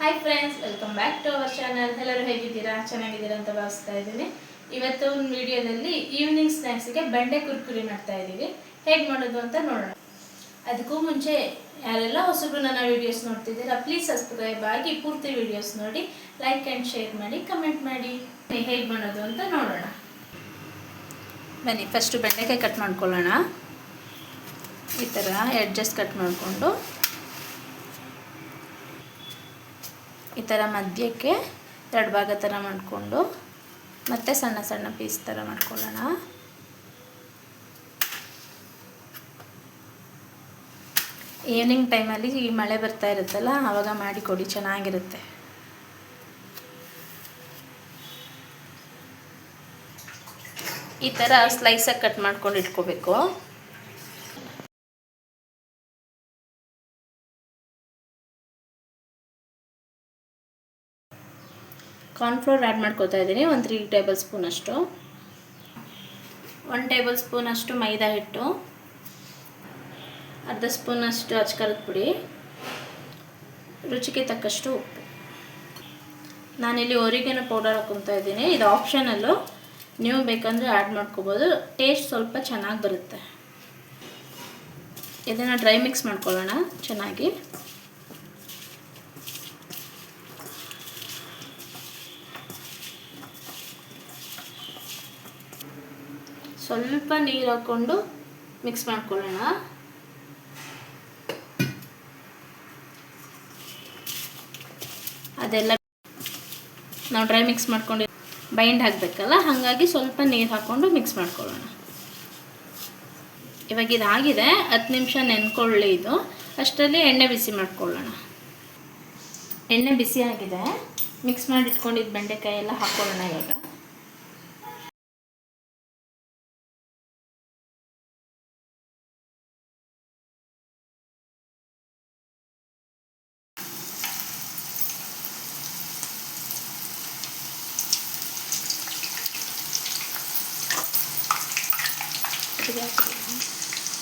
Hi friends welcome back to our channel ಎಲ್ಲರೂ ಹೇಗಿದ್ದೀರಾ? ಚೆನ್ನಾಗಿದ್ದೀರಾ ಅಂತ ಭಾವಿಸ್ತಾ ಇದ್ದೀನಿ. ಇವತ್ತು ಒಂದು ವಿಡಿಯೋದಲ್ಲಿ ಈವ್ನಿಂಗ್ ಸ್ನ್ಯಾಕ್ಸಿಗೆ ಬಂಡೆ ಕುರ್ಕುರಿ ಮಾಡ್ತಾ ಇದ್ದೀವಿ. ಹೇಗೆ ಮಾಡೋದು ಅಂತ ನೋಡೋಣ. ಅದಕ್ಕೂ ಮುಂಚೆ ಯಾರೆಲ್ಲ ಹೊಸಬ್ರು ನನ್ನ ವಿಡಿಯೋಸ್ ನೋಡ್ತಿದ್ದೀರಾ ಪ್ಲೀಸ್ ಸಬ್ಸ್ಕ್ರೈಬ್ ಆಗಿ ಪೂರ್ತಿ ವಿಡಿಯೋಸ್ ನೋಡಿ ಲೈಕ್ ಆ್ಯಂಡ್ ಶೇರ್ ಮಾಡಿ ಕಮೆಂಟ್ ಮಾಡಿ. ಹೇಗೆ ಮಾಡೋದು ಅಂತ ನೋಡೋಣ. ಬನ್ನಿ ಫಸ್ಟು ಬೆಂಡೆಕಾಯಿ ಕಟ್ ಮಾಡ್ಕೊಳ್ಳೋಣ. ಈ ಥರ ಎಡ್ಜಸ್ಟ್ ಕಟ್ ಮಾಡಿಕೊಂಡು. ಈ ಥರ ಮಧ್ಯಕ್ಕೆ ಎರಡು ಭಾಗ ಥರ ಮಾಡಿಕೊಂಡು, ಮತ್ತೆ ಸಣ್ಣ ಸಣ್ಣ ಪೀಸ್ ಥರ ಮಾಡ್ಕೊಳ್ಳೋಣ. ಈವ್ನಿಂಗ್ ಟೈಮಲ್ಲಿ ಈ ಮಳೆ ಬರ್ತಾ ಇರುತ್ತಲ್ಲ, ಆವಾಗ ಮಾಡಿಕೊಡಿ ಚೆನ್ನಾಗಿರುತ್ತೆ. ಈ ಥರ ಸ್ಲೈಸಾಗಿ ಕಟ್ ಮಾಡ್ಕೊಂಡು ಇಟ್ಕೋಬೇಕು. ಕಾರ್ನ್ಫ್ಲೋರ್ ಆ್ಯಡ್ ಮಾಡ್ಕೋತಾ ಇದ್ದೀನಿ, ಒಂದು ತ್ರೀ ಟೇಬಲ್ ಸ್ಪೂನ್ ಅಷ್ಟು. ಒನ್ ಟೇಬಲ್ ಸ್ಪೂನ್ ಅಷ್ಟು ಮೈದಾ ಹಿಟ್ಟು. ಅರ್ಧ ಸ್ಪೂನ್ ಅಷ್ಟು ಅಚ್ಕರದ ಪುಡಿ. ರುಚಿಗೆ ತಕ್ಕಷ್ಟು ಉಪ್ಪು. ನಾನಿಲ್ಲಿ ಒರಿಗೆನೋ ಪೌಡರ್ ಹಾಕೊತಾ ಇದ್ದೀನಿ, ಇದು ಆಪ್ಷನಲ್ಲು ನೀವು ಬೇಕಂದರೆ ಆ್ಯಡ್ ಮಾಡ್ಕೋಬೋದು. ಟೇಸ್ಟ್ ಸ್ವಲ್ಪ ಚೆನ್ನಾಗಿ ಬರುತ್ತೆ. ಇದನ್ನು ಡ್ರೈ ಮಿಕ್ಸ್ ಮಾಡ್ಕೊಳ್ಳೋಣ, ಚೆನ್ನಾಗಿ. ಸ್ವಲ್ಪ ನೀರು ಹಾಕ್ಕೊಂಡು ಮಿಕ್ಸ್ ಮಾಡ್ಕೊಳ್ಳೋಣ. ಅದೆಲ್ಲ ನಾವು ಡ್ರೈ ಮಿಕ್ಸ್ ಮಾಡ್ಕೊಂಡು ಬೈಂಡ್ ಹಾಕಬೇಕಲ್ಲ ಹಾಗಾಗಿ ಸ್ವಲ್ಪ ನೀರು ಹಾಕ್ಕೊಂಡು ಮಿಕ್ಸ್ ಮಾಡ್ಕೊಳ್ಳೋಣ. ಇವಾಗ ಇದಾಗಿದೆ, ಹತ್ತು ನಿಮಿಷ ನೆನ್ಕೊಳ್ಳಿ ಇದು. ಅಷ್ಟರಲ್ಲಿ ಎಣ್ಣೆ ಬಿಸಿ ಮಾಡ್ಕೊಳ್ಳೋಣ. ಎಣ್ಣೆ ಬಿಸಿ ಆಗಿದೆ ಮಿಕ್ಸ್ ಮಾಡಿ ಇಟ್ಕೊಂಡಿದ್ದು ಬೆಂಡೆಕಾಯಿ ಎಲ್ಲ ಹಾಕ್ಕೊಳ್ಳೋಣ ಇವಾಗ.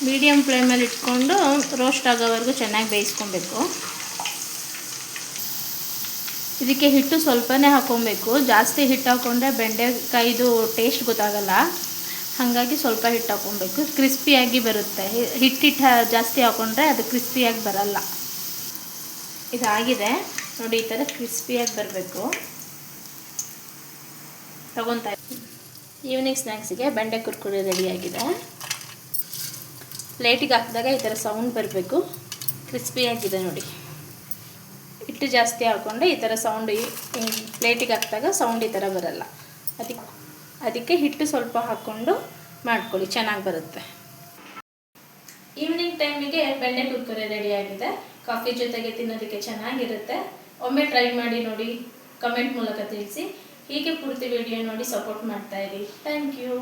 ಮೀಡಿಯಮ್ ಫ್ಲೇಮಲ್ಲಿ ಇಟ್ಕೊಂಡು ರೋಸ್ಟ್ ಆಗೋವರೆಗೂ ಚೆನ್ನಾಗಿ ಬೇಯಿಸ್ಕೊಬೇಕು. ಇದಕ್ಕೆ ಹಿಟ್ಟು ಸ್ವಲ್ಪನೇ ಹಾಕೊಬೇಕು. ಜಾಸ್ತಿ ಹಿಟ್ಟು ಹಾಕ್ಕೊಂಡ್ರೆ ಬೆಂಡೆಕಾಯಿದು ಟೇಸ್ಟ್ ಗೊತ್ತಾಗಲ್ಲ. ಹಾಗಾಗಿ ಸ್ವಲ್ಪ ಹಿಟ್ಟು ಹಾಕ್ಕೊಬೇಕು ಕ್ರಿಸ್ಪಿಯಾಗಿ ಬರುತ್ತೆ. ಹಿಟ್ಟಿಟ್ಟು ಜಾಸ್ತಿ ಹಾಕ್ಕೊಂಡ್ರೆ ಅದು ಕ್ರಿಸ್ಪಿಯಾಗಿ ಬರಲ್ಲ. ಇದಾಗಿದೆ. ನೋಡಿ, ಈ ಥರ ಕ್ರಿಸ್ಪಿಯಾಗಿ ಬರಬೇಕು. ತಗೊತಾ ಈವ್ನಿಂಗ್ ಸ್ನ್ಯಾಕ್ಸಿಗೆ ಬೆಂಡೆ ಕುರ್ಕುರಿ ರೆಡಿಯಾಗಿದೆ ಪ್ಲೇಟಿಗೆ ಹಾಕಿದಾಗ ಈ ಥರ ಸೌಂಡ್ ಬರಬೇಕು. ಕ್ರಿಸ್ಪಿಯಾಗಿದೆ ನೋಡಿ. ಹಿಟ್ಟು ಜಾಸ್ತಿ ಹಾಕ್ಕೊಂಡೆ ಈ ಥರ ಸೌಂಡ್ ಪ್ಲೇಟಿಗೆ ಹಾಕಿದಾಗ ಸೌಂಡ್ ಈ ಥರ ಬರಲ್ಲ. ಅದಕ್ಕೆ ಅದಕ್ಕೆ ಹಿಟ್ಟು ಸ್ವಲ್ಪ ಹಾಕ್ಕೊಂಡು ಮಾಡ್ಕೊಳ್ಳಿ, ಚೆನ್ನಾಗಿ ಬರುತ್ತೆ. ಈವ್ನಿಂಗ್ ಟೈಮಿಗೆ ಬೆಣ್ಣೆ ಕುರ್ಕುರೆ ರೆಡಿಯಾಗಿದೆ ಕಾಫಿ ಜೊತೆಗೆ ತಿನ್ನೋದಕ್ಕೆ ಚೆನ್ನಾಗಿರುತ್ತೆ. ಒಮ್ಮೆ ಟ್ರೈ ಮಾಡಿ ನೋಡಿ ಕಮೆಂಟ್ ಮೂಲಕ ತಿಳಿಸಿ. ಹೀಗೆ ಪೂರ್ತಿ ವಿಡಿಯೋ ನೋಡಿ ಸಪೋರ್ಟ್ ಮಾಡ್ತಾ ಇರಿ. Thank you